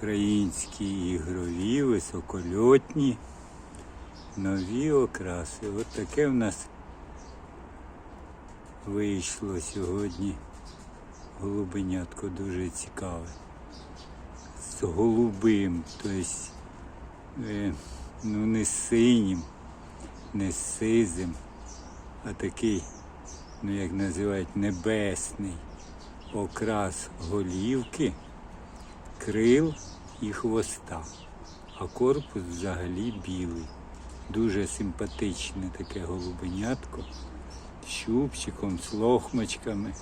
Українські ігрові, високольотні, нові окраси. От таке в нас вийшло сьогодні. Голубенятко дуже цікаве. З голубим, тобто е, ну не синім, не сизим, а такий, ну як називають, небесний окрас голівки, крил і хвоста. А корпус взагалі білий. Дуже симпатичне таке голубенятко з щупчиком, з лохмочками.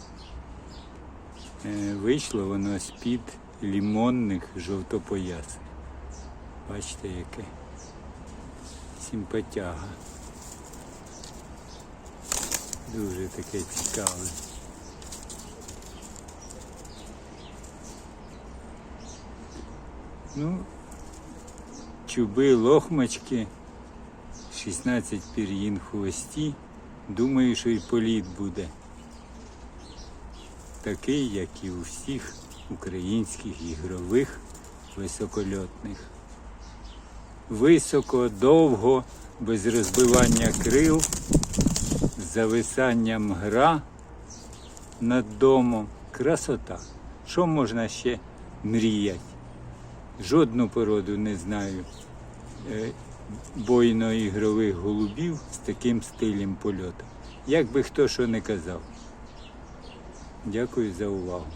Е, Вийшло воно з-під лімонних жовтопоясних. Бачите, яке симпатяга. Дуже таке цікаве. Ну, чуби, лохмачки, 16 пір'їн хвості. Думаю, що і політ буде такий, як і у всіх українських ігрових високольотних. Високо, довго, без розбивання крил, зависанням гра над домом. Красота. Що можна ще мріяти? Жодну породу не знаю е, бойно-ігрових голубів з таким стилем польоту. Як би хто що не казав. Дякую за увагу.